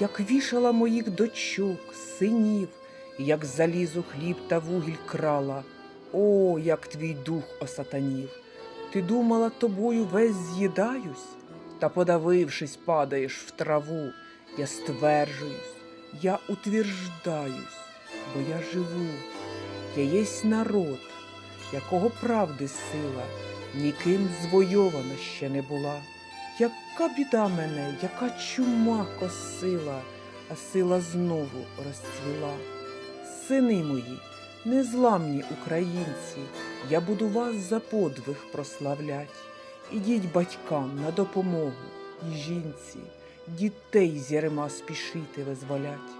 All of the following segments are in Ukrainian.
як вішала моїх дочок, синів, як залізу хліб та вугіль крала. О, як твій дух осатанів! Ти думала, тобою весь з'їдаюсь, та, подавившись, падаєш в траву. Я стверджуюсь, я утверждаюсь, бо я живу. Я єсть народ, якого правди сила, ніким звойована ще не була. Яка біда мене, яка чума косила, а сила знову розцвіла. Сини мої, незламні українці, я буду вас за подвиг прославлять. Ідіть батькам на допомогу і жінці, дітей з ярма спішити визволять.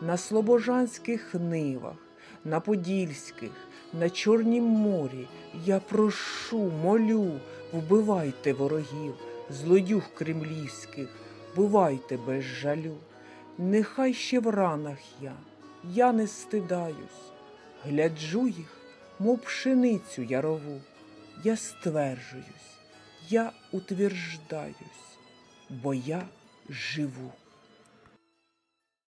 На слобожанських нивах, на подільських, на Чорнім морі я прошу, молю, вбивайте ворогів, злодюг кремлівських, бувайте без жалю. Нехай ще в ранах я, я не стидаюсь, гляджу їх, мов пшеницю ярову. Я стверджуюсь, я утверждаюсь, бо я живу.